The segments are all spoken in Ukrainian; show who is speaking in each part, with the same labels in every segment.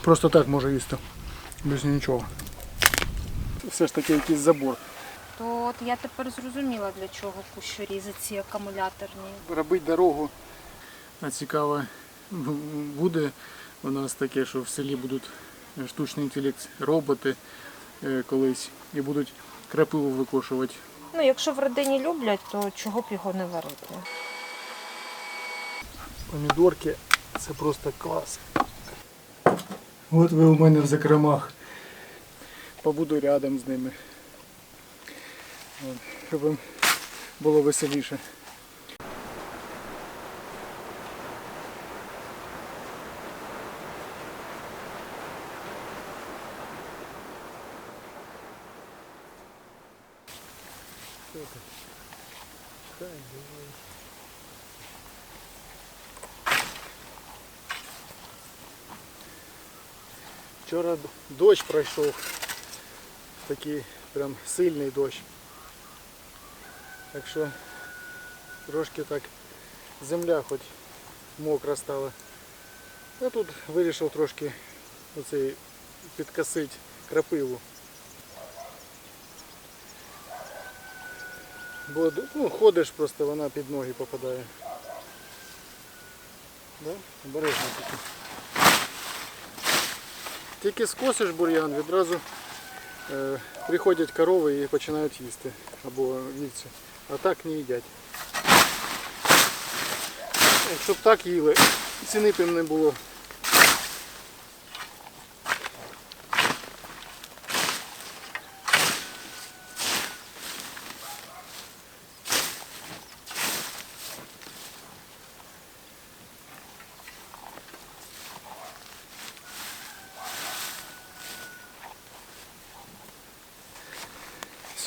Speaker 1: Просто так може їсти. Без нічого. Все ж таки якийсь забор.
Speaker 2: То от я тепер зрозуміла, для чого кущурі за ці акумуляторні.
Speaker 1: робити дорогу. А цікаво буде у нас таке, що в селі будуть штучний інтелект, роботи е, колись і будуть крапиву викошувати.
Speaker 2: Ну, якщо в родині люблять, то чого б його не варити?
Speaker 1: Помідорки це просто клас. От ви у мене в закромах. Побуду рядом з ними. Щоб їм було веселіше. Вчора дощ пройшов. Такий прям сильний дощ. Так що трошки так земля хоч мокра стала. Я тут вирішив трошки оцей підкосити крапиву. Бо ну, ходиш просто, вона під ноги попадає. Да? Обережно тільки. Тільки скосиш бур'ян, відразу е, приходять корови і починають їсти або вівці. А так не їдять. Якщо так їли, ціни б їм не було.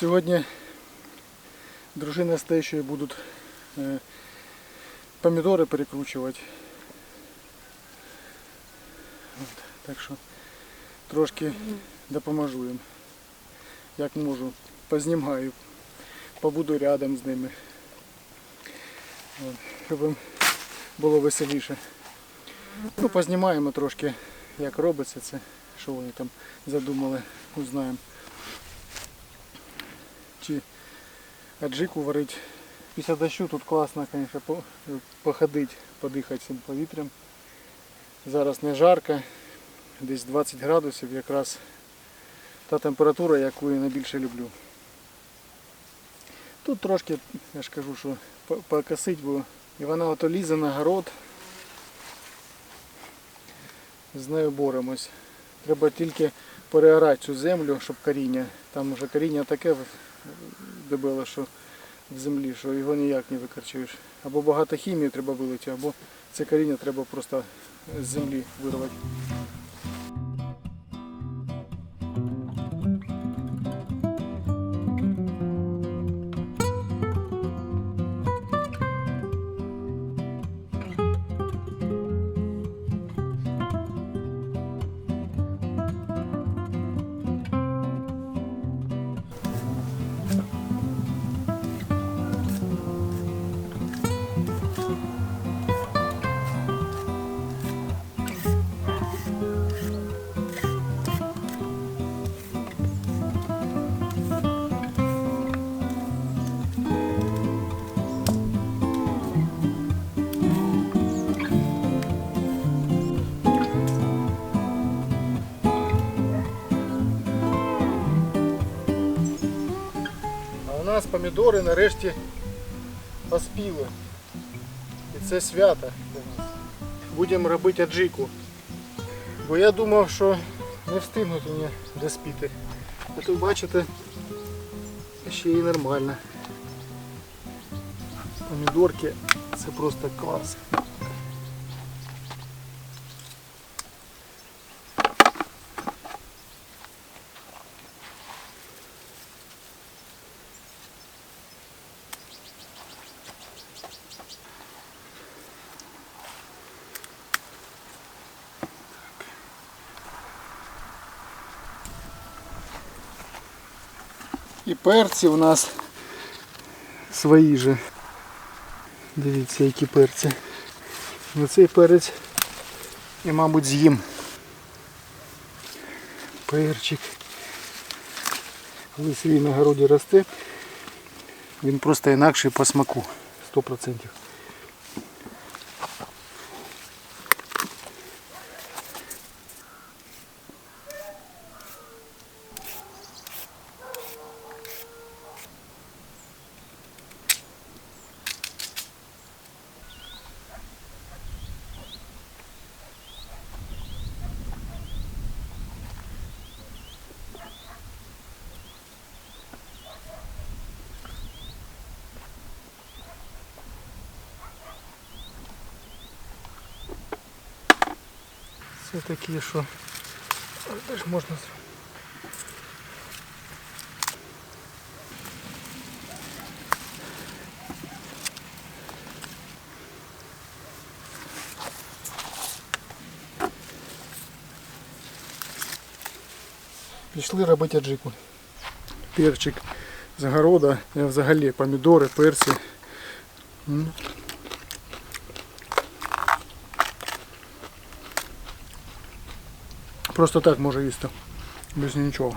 Speaker 1: Сьогодні дружина з тещою будуть е, помідори перекручувати. От, так що трошки допоможу їм. Як можу. Познімаю, побуду рядом з ними. От, щоб їм було веселіше. Ну, познімаємо трошки, як робиться це, що вони там задумали, узнаємо аджику варить. Після дощу тут класно, звісно, по- походити, подихати цим повітрям. Зараз не жарко, десь 20 градусів, якраз та температура, яку я найбільше люблю. Тут трошки, я ж кажу, що покосить, бо і вона ото лізе на город. З нею боремось. Треба тільки переорати цю землю, щоб коріння. Там вже коріння таке дебеле, що в землі, що його ніяк не викорчуєш. Або багато хімії треба вилити, або це коріння треба просто з землі вирвати. Нас помідори нарешті поспіли. І це свято для нас. Будемо робити аджику. Бо я думав, що не встигнуть мені доспіти. А тут бачите, ще і нормально. Помідорки це просто клас. І перці у нас свої же. Дивіться, які перці. Оцей перець і, мабуть, з'їм. перчик. Коли свій на городі росте, він просто інакший по смаку. 100%. Це такі, що де ж можна? Пішли робити аджику. Перчик з города, я взагалі помідори, перці. Просто так може їсти. Без нічого.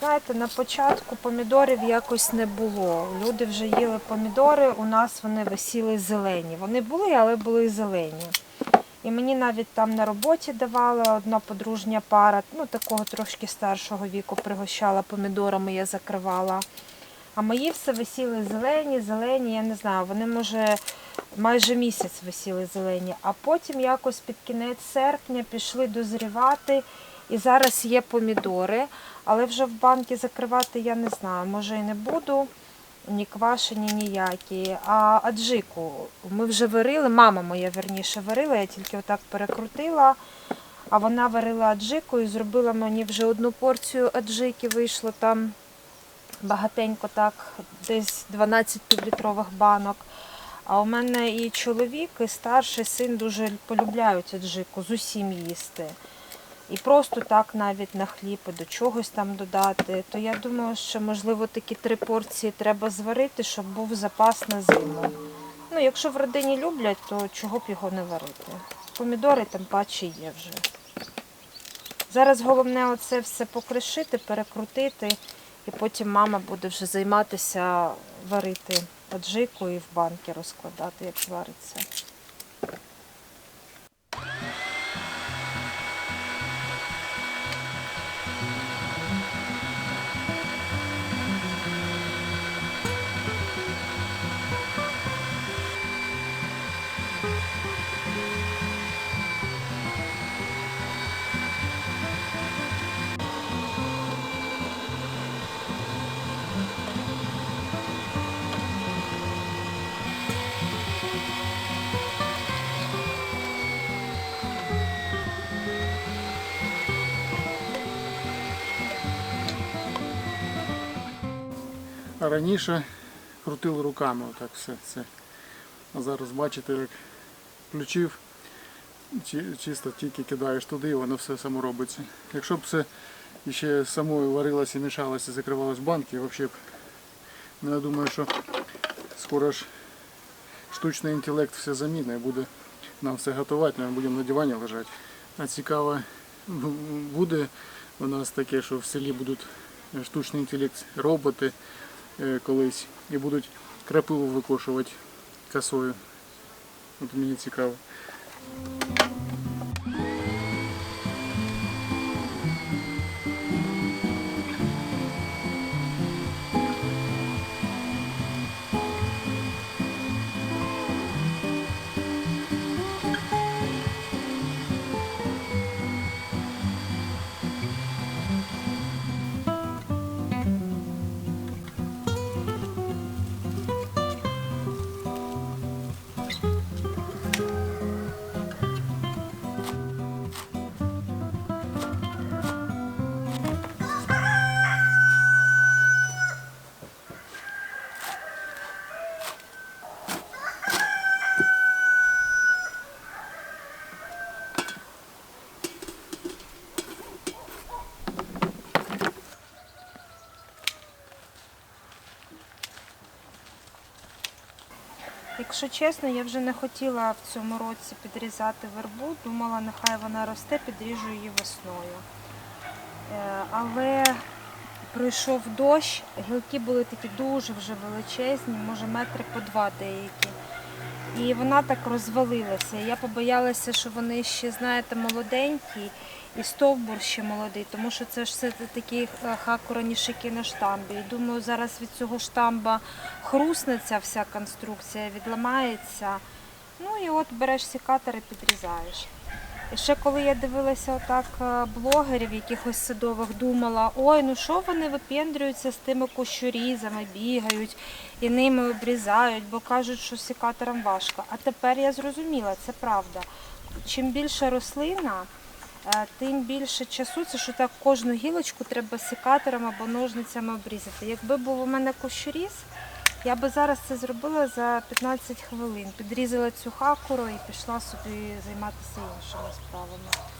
Speaker 2: Знаєте, на початку помідорів якось не було. Люди вже їли помідори, у нас вони висіли зелені. Вони були, але були зелені. І мені навіть там на роботі давала одна подружня пара, ну такого трошки старшого віку пригощала помідорами, я закривала. А мої все висіли зелені, зелені, я не знаю, вони може майже місяць висіли зелені, а потім якось під кінець серпня пішли дозрівати. І зараз є помідори, але вже в банки закривати я не знаю, може і не буду. Ні квашені, ніякі. А аджику ми вже варили, мама моя верніше варила, я тільки отак перекрутила. А вона варила аджику і зробила мені вже одну порцію аджики, вийшло там багатенько, так, десь 12 півлітрових банок. А у мене і чоловік, і старший син дуже полюбляють аджику з усім їсти. І просто так навіть на хліб до чогось там додати. То я думаю, що можливо такі три порції треба зварити, щоб був запас на зиму. Ну, якщо в родині люблять, то чого б його не варити. Помідори тим паче є вже. Зараз головне оце все покришити, перекрутити, і потім мама буде вже займатися варити аджику і в банки розкладати, як вариться.
Speaker 1: А раніше крутили руками отак все це. А зараз бачите, як включив, чи- чисто тільки кидаєш туди і воно все само робиться. Якщо б все ще самою варилося, мішалося, закривалось в банки, взагалі б, ну я думаю, що скоро ж штучний інтелект все замінить, і буде нам все готувати, ми будемо на дивані лежати. А цікаво, буде у нас таке, що в селі будуть штучний інтелект, роботи колись і будуть крапиву викошувати косою. От мені цікаво.
Speaker 2: Якщо чесно, я вже не хотіла в цьому році підрізати вербу, думала, нехай вона росте, підріжу її весною. Е, Але пройшов дощ, гілки були такі дуже вже величезні, може метри по два деякі. І вона так розвалилася. Я побоялася, що вони ще, знаєте, молоденькі, і стовбур ще молодий, тому що це ж все такі е, хакуранішики на штамбі. І думаю, зараз від цього штамба хрусне ця вся конструкція, відламається. Ну і от береш секатор і підрізаєш. І ще коли я дивилася отак е, блогерів якихось садових, думала, ой, ну що вони випендрюються з тими кущорізами, бігають і ними обрізають, бо кажуть, що секатором важко. А тепер я зрозуміла, це правда. Чим більша рослина, тим більше часу, це що так кожну гілочку треба секатором або ножницями обрізати. Якби був у мене кущоріз, я би зараз це зробила за 15 хвилин. Підрізала цю хакуру і пішла собі займатися іншими справами.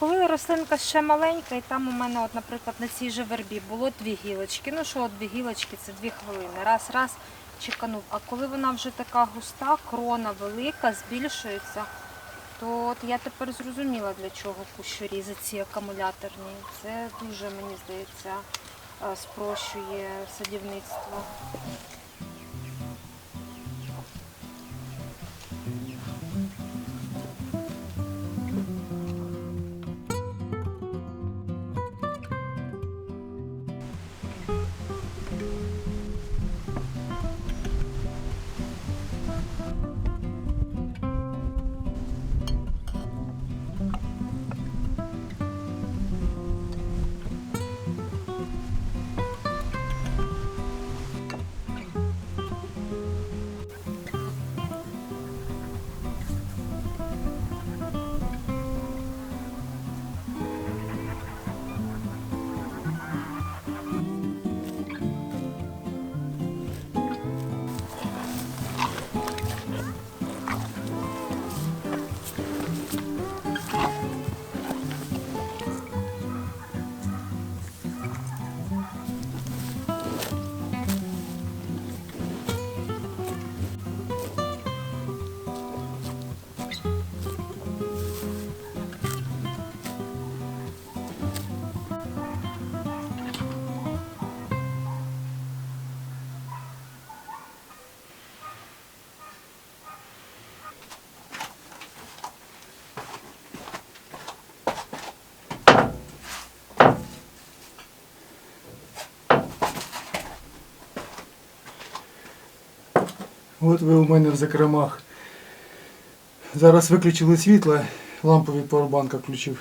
Speaker 2: Коли рослинка ще маленька, і там у мене, от, наприклад, на цій же вербі було дві гілочки. Ну що, дві гілочки це дві хвилини. Раз, раз чеканув. А коли вона вже така густа, крона велика, збільшується, то от я тепер зрозуміла, для чого кущорізи ці акумуляторні. Це дуже, мені здається, е, спрощує садівництво.
Speaker 1: От ви у мене в закромах. Зараз виключили світло, лампу від пауербанка включив.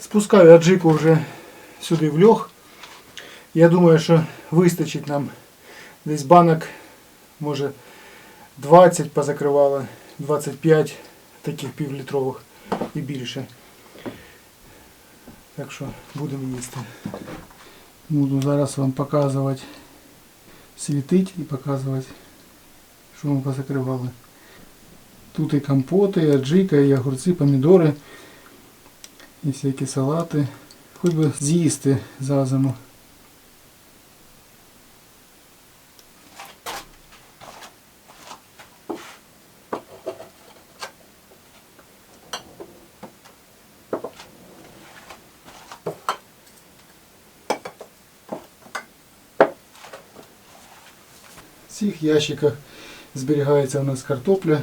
Speaker 1: Спускаю аджику вже сюди в льох. Я думаю, що вистачить нам десь банок, може 20 позакривало, 25 таких півлітрових і більше. Так що будемо їсти. Буду зараз вам показувати, світить і показувати Що ми позакривали. Тут і компоти, і аджика, і огурці, помідори, і всякі салати. Хоч би з'їсти за зиму. В цих ящиках зберігається у нас картопля.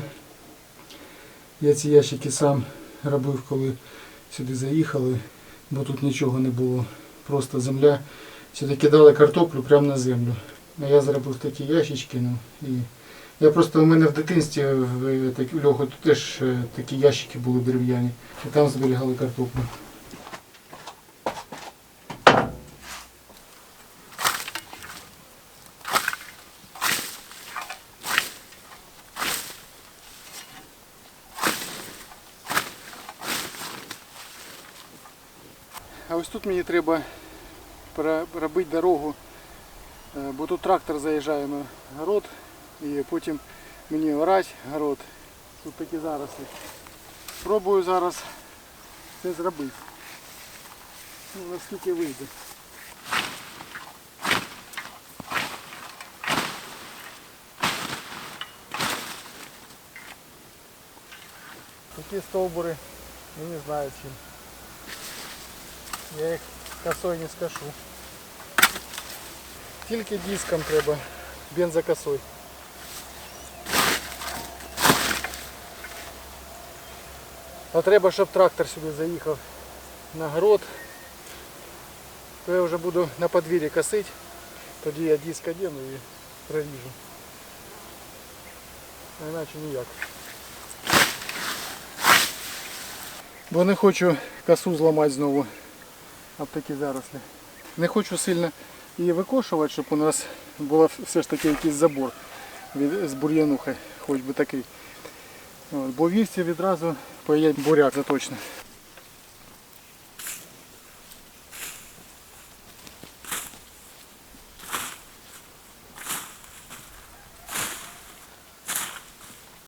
Speaker 1: Я ці ящики сам робив, коли сюди заїхали, бо тут нічого не було. Просто земля. Сюди кидали картоплю прямо на землю. А я зробив такі ящички. Ну, і я просто у мене в дитинстві в, так- в льоху теж е, такі ящики були дерев'яні. І там зберігали картоплю. А ось тут мені треба робити дорогу, е, бо тут трактор заїжджає на город і потім мені орать город. Тут такі заросли. Пробую зараз це зробити. Ну, Наскільки вийде. Такі стовбури, я не знаю чим. Я їх косою не скашу. Тільки диском треба бензокосой. А треба, щоб трактор сюди заїхав на город. То я вже буду на подвір'ї косити. Тоді я диск одену і проріжу. А іначе ніяк. Бо не хочу косу зламати знову об такі зарослі. Не хочу сильно її викошувати, щоб у нас був все ж таки якийсь забор від, з бур'янухи, хоч би такий. От, бо вівці відразу поїде буряк, це.